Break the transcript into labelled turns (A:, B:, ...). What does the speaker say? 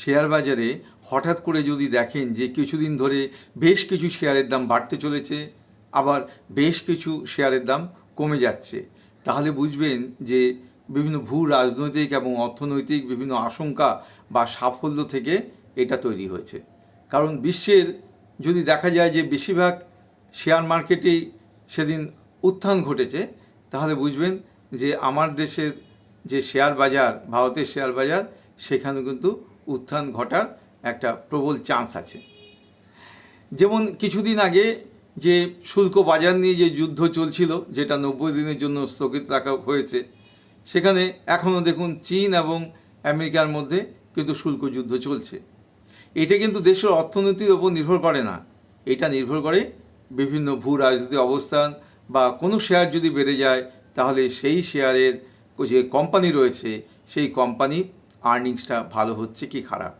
A: Share বাজারে হঠাৎ করে যদি দেখেন যে কিছুদিন ধরে বেশ কিছু শেয়ারের দাম বাড়তে চলেছে, আবার বেশ কিছু শেয়ারের দাম কমে যাচ্ছে, তাহলে বুঝবেন যে বিভিন্ন ভূ রাজনৈতিক এবং অর্থনৈতিক বিভিন্ন আশঙ্কা বা সাফল্য থেকে এটা তৈরি হয়েছে। কারণ বিশ্বের যদি দেখা যায় যে বেশিরভাগ শেয়ার মার্কেটেই সেদিন উত্থান ঘটেছে, তাহলে বুঝবেন যে আমার দেশের যে শেয়ার বাজার, ভারতের শেয়ার বাজার, সেখানে কিন্তু উত্থান ঘটার একটা প্রবল চান্স আছে। যেমন কিছুদিন আগে যে শুল্ক বাজার নিয়ে যে যুদ্ধ চলছিল, যেটা নব্বই দিনের জন্য স্থগিত রাখা হয়েছে, সেখানে এখনও দেখুন চীন এবং আমেরিকার মধ্যে কিন্তু শুল্ক যুদ্ধ চলছে। এটা কিন্তু দেশের অর্থনীতির ওপর নির্ভর করে না। এটা নির্ভর করে বিভিন্ন ভূ রাজনৈতিক অবস্থান বা কোনো শেয়ার যদি বেড়ে যায়, তাহলে সেই শেয়ারের যে কোম্পানি রয়েছে, সেই কোম্পানির আর্নিংসটা ভালো হচ্ছে কি খারাপ?